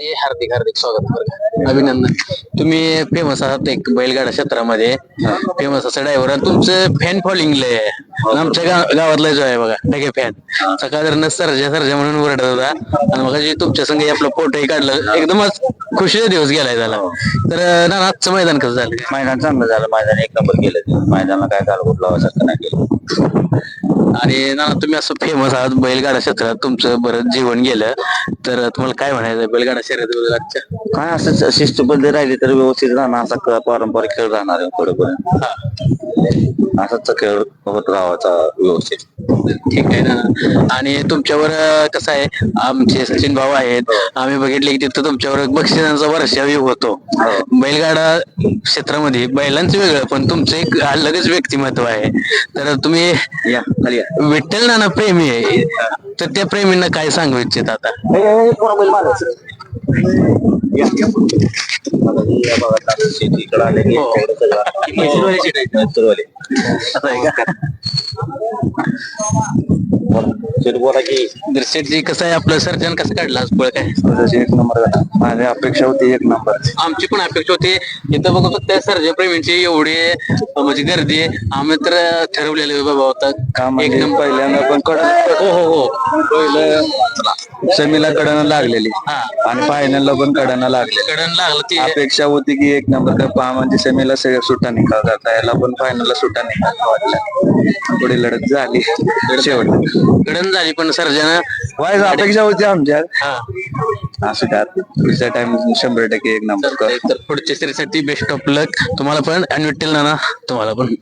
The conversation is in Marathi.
हार्दिक हार्दिक स्वागत वर्ग अभिनंदन. तुम्ही फेमस आहात एक बैलगाडा क्षेत्रामध्ये. फेमस असं ड्रायव्हर तुमचं फॅन फॉलोइंग लय आहे. आमच्या गाव- गावातला जो आहे बघा ढगे फॅन सकाळ जर सरजा सरजा म्हणून ओरडत होता. आणि मग तुमच्या संग आपलं फोटोही काढलं. एकदमच खुशीचा दिवस गेलाय त्याला. तर ना आजचं मैदान कसं झालं? मैदान चांगलं झालं. मैदान एक नंबर गेलं मैदानाला काय गालबोट लावायसारखं नाही केलं. आणि नाना तुम्ही असं फेमस आहात बैलगाडा क्षेत्रात तुमचं बरं जीवन गेलं. तर तुम्हाला काय म्हणायचं बैलगाडा शर्यत आजच्या? काय असं शिस्तबद्ध राहिली तर व्यवस्थित राहणार असा क- पारंपरिक खेळ राहणार आहे थोडंपर्यंत असाच खेळ होत राहायचा व्यवस्थित. ठीक आहे ना. आणि तुमच्यावर कसं आहे आमचे सचिन भाऊ आहेत. आम्ही बघितले की तिथं तुमच्यावर बक्षिसांचा वर्षावी होतो. बैलगाडा क्षेत्रामध्ये बैलांचं वेगळं पण तुमचं एक अलगच व्यक्तिमत्व आहे. तर तुम्ही. विठ्ठल नाना प्रेमी आहे. तर त्या प्रेमींना काय सांगू इच्छित आता? बैल मारायचं? या, या. बघा, हे या बघा, आता आले की सगळं- म्हैसूरवाले शेत आहेत. म्हैसूरवाले. असं आहे का बोला. शेत बोला की तर शेटजी कसं आहे आपलं? सर्जन कसं काढलं आज पळ काय? एक नंबर झाला. माझी अपेक्षा होती एक नंबर. आमची पण अपेक्षा होती. इथं बघत होत त्या सर्ज प्रेमींची एवढी अं, म्हणजे गर्दी आहे. आम्ही तर अं, ठरवलेलं बाबा होता का एक म्हणजे नंबर. पहिल्यांदा पण कड हो हो हो. पहिलं सेमीला कडनं लागलेली. हा. आणि फायनलला पण कडनं लागले. कडन लागलं ती. अपेक्षा होती की एक नंबर का पहा म्हणजे सेमीला से- सुट्टा निकाल करता याला पण फायनलला सुट्टा निकाल वाटला पुढे लढत झाली. शेवट कडन झाली पण सर्जन वाईज अपेक्षा होती आमच्या हा. असं काय? पुढच्या टाइम शंभर टक्के एक नंबर तर पुढच्या सीरीजसाठी बेस्ट ऑफ लक तुम्हाला पण आणि विठ्ठल नाना तुम्हाला पण.